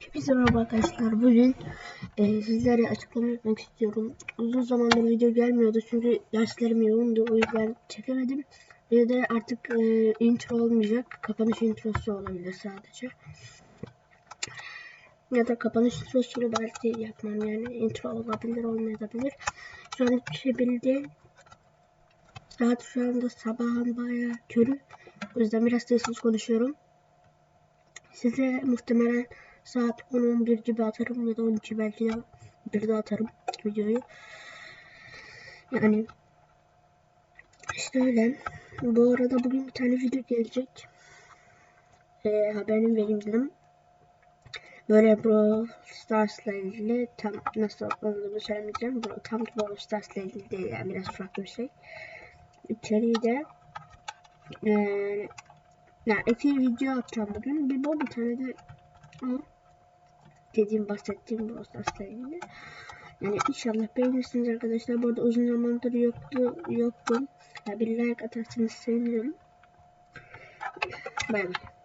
Hepinize merhaba arkadaşlar. Bugün e, sizlere açıklama yapmak istiyorum. Uzun zamandır video gelmiyordu çünkü derslerim yoğundu. O yüzden çekemedim. Bir de artık e, intro olmayacak. Kapanış introsu olabilir sadece. Ya da kapanış introsunu belki yapmam yani. Intro olabilir olmayabilir. Şu an çebildi. Saat şu anda sabahın bayağı körü. O yüzden biraz sessiz konuşuyorum. Size muhtemelen saat 10-11 gibi atarım ya da 12 belki de bir atarım videoyu. Yani işte öyle. Bu arada bugün bir tane video gelecek. Ee, haberini vereyim dedim. Böyle Brawl Stars'la ilgili tam nasıl olduğunu söylemeyeceğim. Bu tam Brawl Stars'la ilgili değil yani biraz farklı bir şey. İçeriği de ee, yani iki video atacağım bugün. Bir bu bir tane de o dediğim bahsettiğim Brawl Stars'la. Yani inşallah beğenirsiniz arkadaşlar. Bu arada uzun zamandır yoktu, yoktum. Ya bir like atarsanız sevinirim. Bay bay.